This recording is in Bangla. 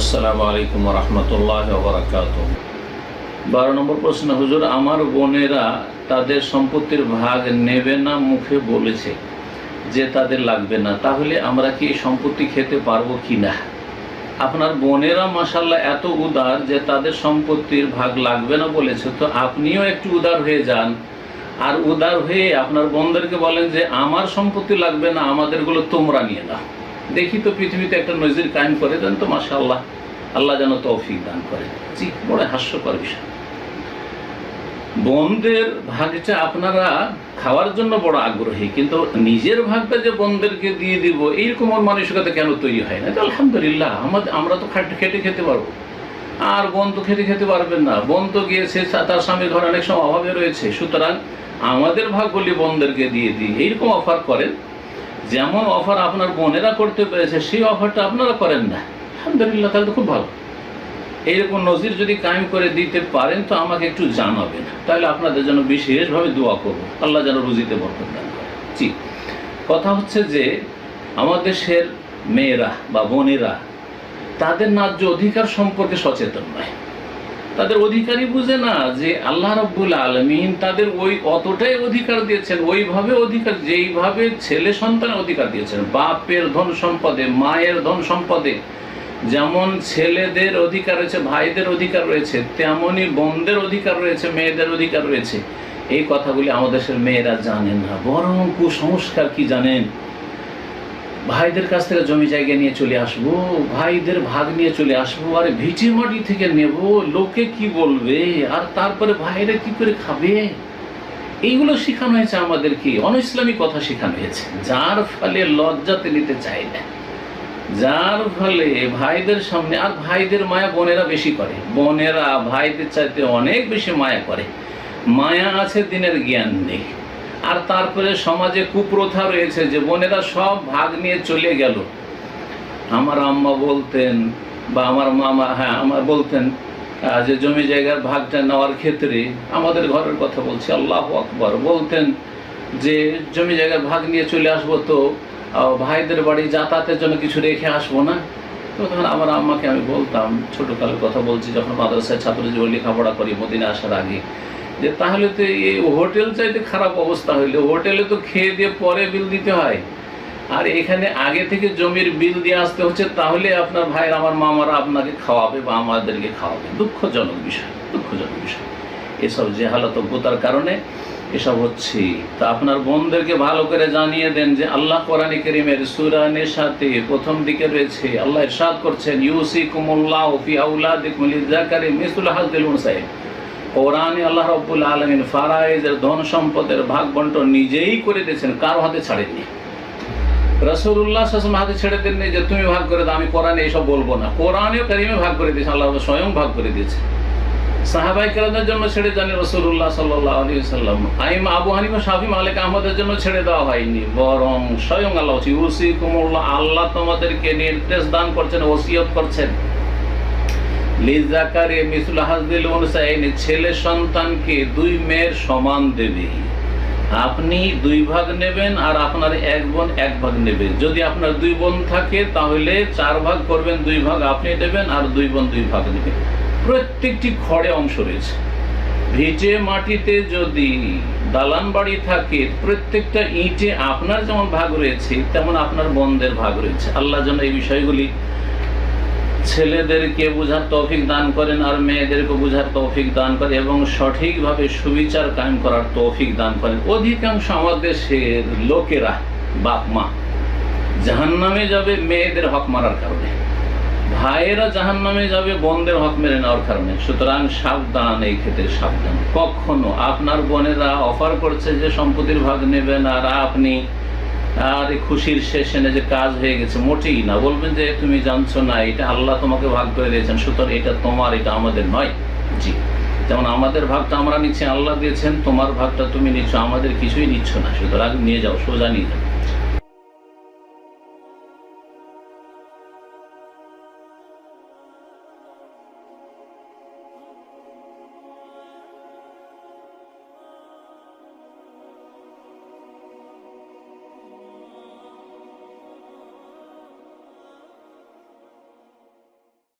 আসসালামু আলাইকুম রহমতুল্লাহ বারাকাত বারো নম্বর প্রশ্ন, হুজুর, আমার বোনেরা তাদের সম্পত্তির ভাগ নেবে না, মুখে বলেছে যে তাদের লাগবে না। তাহলে আমরা কি সম্পত্তি খেতে পারব কি না আপনার বোনেরা মাসাল্লাহ এত উদার যে তাদের সম্পত্তির ভাগ লাগবে না বলেছে, তো আপনিও একটু উদার হয়ে যান। আর উদার হয়ে আপনার বোনদেরকে বলেন যে, আমার সম্পত্তি লাগবে না, আমাদেরগুলো তোমরা নিয়ে নাও। দেখি তো পৃথিবীতে একটা নজির কায়েম করে দেন তো মাশাআল্লাহ। আল্লাহ আল্লাহ যেন তৌফিক দান করে জি, বড় হাস্যকর বিষয়। বোনদের ভাগটা আপনারা খাওয়ার জন্য বড় আগ্রহী, কিন্তু নিজের ভাগটা যে বোনদেরকে দিয়ে দিব, এইরকম ওর মানসিকতা কেন তৈরি হয় না? আলহামদুলিল্লাহ, আমাদের আমরা তো খাটে খেটে খেতে পারব। আর বোন তো খেতে খেতে পারবেন না। বোন তো গিয়েছে তার স্বামী ঘরে অনেক সময় অভাবে রয়েছে। সুতরাং আমাদের ভাগগুলি বোনদেরকে দিয়ে দিই। এইরকম অফার করেন। যেমন অফার আপনার বোনেরা করতে পেরেছে, সেই অফারটা আপনারা করেন না। আলহামদুলিল্লাহ, তাহলে তো খুব ভালো। এইরকম নজির যদি কায়েম করে দিতে পারেন, তো আমাকে একটু জানাবেন। তাহলে আপনাদের জন্য বিশেষভাবে দোয়া করব। আল্লাহ যেন রুজিতে বরকত দান করে। জি। কথা হচ্ছে যে আমাদের দেশের মেয়েরা বা বোনেরা, তাদের ন্যায্য অধিকার সম্পর্কে সচেতন নয়। তাদের অধিকারই বুঝে না যে আল্লাহ রব্বুল আলমিন তাদের ওই অতটাই অধিকার দিয়েছেন, ওইভাবে অধিকার, যেইভাবে ছেলে সন্তানের অধিকার দিয়েছেন। বাপের ধন সম্পদে, মায়ের ধন সম্পদে যেমন ছেলেদের অধিকার রয়েছে, ভাইদের অধিকার রয়েছে তেমনই বোনদের অধিকার রয়েছে, মেয়েদের অধিকার রয়েছে। এই কথাগুলি আমাদের মেয়েরা জানেন না, বরং কুসংস্কার কি জানেন? ভাইদের কাছ থেকে জমি জায়গা নিয়ে চলে আসব, ভাইদের ভাগ নিয়ে চলে আসব, আর ভিটি মাটি থেকে নেব, লোকে কি বলবে, আর তারপরে ভাইরা কি করে খাবে? এইগুলো শেখানো হয়েছে আমাদেরকে, অনইসলামী কথা শেখানো হয়েছে। যার ফলে লজ্জাতে নিতে চায় না। যার ফলে ভাইদের সামনে, আর ভাইদের মায়া বোনেরা বেশি করে। বোনেরা ভাইদের চাইতে অনেক বেশি মায়া করে। মায়া আছে দিনের জ্ঞান নেই। আর তারপরে সমাজে কুপ্রথা রয়েছে যে বোনেরা সব ভাগ নিয়ে চলে গেল। আমার আম্মা বলতেন বা আমার মামা হ্যাঁ আমার বলতেন যে জমি জায়গার ভাগটা নেওয়ার ক্ষেত্রে আমাদের ঘরের কথা বলছি, আল্লাহ আকবর। বলতেন যে জমি জায়গার ভাগ নিয়ে চলে আসব তো ভাইদের বাড়ি যাতায়াতের জন্য কিছু রেখে আসব না? তো তখন আমার আম্মাকে আমি বলতাম, ছোটোকালের কথা বলছি, যখন মাদ্রাসায় ছাত্র জীবন লেখাপড়া করি মদিনে আসার আগে। যে তাহলে তো এই হোটেল চাইতে খারাপ অবস্থা হইলে। হোটেলে তো খেয়ে দিয়ে পরে বিল দিতে হয়। আর এখানে আগে থেকে জমির বিল দিয়ে আসতে হচ্ছে, তাহলে আপনার ভাইয়ের আমার মামারা আপনাকে খাওয়াবে বা আমাদেরকে খাওয়াবে। দুঃখজনক বিষয় দুঃখজনক বিষয়। এসব যে হালতজ্ঞতার কারণে এসব হচ্ছে। তা আপনার বোনদেরকে ভালো করে জানিয়ে দেন যে আল্লাহ কোরআনী করিমের সুরানের সাথে প্রথম দিকে রয়েছে, আল্লাহ ইরশাদ করছেন ইউসি কুমুল্লাহ ফি আউলাদিকুম লিযাকারি মিসলু হাযিল উনসাইন। কোরআনে আল্লাহ রব্বুল আলমিন ফারাইজের ধন সম্পদের ভাগ বন্টন নিজেই করে দিয়েছেন, কারও হাতে ছাড়েননি। রসুল্লাহ সাসম হাতে ছেড়ে দেননি যে, তুমি ভাগ করে দাও, আমি কোরআনে এইসব বলব না। কোরআনেও কারিমে ভাগ করে দিয়েছে, আল্লাহ স্বয়ং ভাগ করে দিয়েছে। সাহাবাই কেরাদের জন্য ছেড়ে জানি রসুল্লাহ সাল্লাহ আলী সাল্লাম আইম আবু হানিফা, শাফি, মালিক আহমদের জন্য ছেড়ে দেওয়া হয়নি, বরং স্বয়ং আল্লাহ ইউসি কুমুল্লাহ আল্লাহ তোমাদেরকে নির্দেশ দান করছেন, ওসিয়ত করছেন। মিসুল ছেলে সন্তানকে দুই মেয়ের সমান দেবে। আপনি দুই ভাগ নেবেন আর আপনার এক বোন এক ভাগ নেবে। যদি আপনার দুই বোন থাকে, তাহলে চার ভাগ করবেন, দুই ভাগ আপনি নেবেন আর দুই বোন দুই ভাগ নেবেন প্রত্যেকটি খড়ে অংশ রয়েছে। ভিজে মাটিতে যদি দালান বাড়ি থাকে, প্রত্যেকটা ইটে আপনার যেমন ভাগ রয়েছে, তেমন আপনার বোনদের ভাগ রয়েছে। আল্লাহ যেন এই বিষয়গুলি ছেলেদেরকে বোঝার তৌফিক দান করেন আর মেয়েদেরকে বোঝার তৌফিক দান করেন এবং সঠিকভাবে সুবিচার কায়েম করার তৌফিক দান করেন। অধিকাংশ আমাদের দেশের লোকেরা বাপ, মা জাহান্নামে যাবে মেয়েদের হক মারার কারণে। ভাইয়েরা জাহান নামে যাবে বোনদের হক মেরে নেওয়ার কারণে। সুতরাং সাবধান, এই ক্ষেত্রে সাবধান। কখনো আপনার বোনেরা অফার করছে যে সম্পত্তির ভাগ নেবেন আর আপনি আর এই খুশির শেষে যে কাজ হয়ে গেছে মোটেই না। বলবেন যে তুমি জানছো না এটা আল্লাহ তোমাকে ভাগ করে দিয়েছেন সুতরাং এটা তোমার এটা আমাদের নয়। জি। যেমন আমাদের ভাগটা আমরা নিচ্ছি আল্লাহ দিয়েছেন তোমার ভাগটা তুমি নিচ্ছ আমাদের কিছুই নিচ্ছ না। সুতরাং নিয়ে যাও সোজা নিয়ে যাও।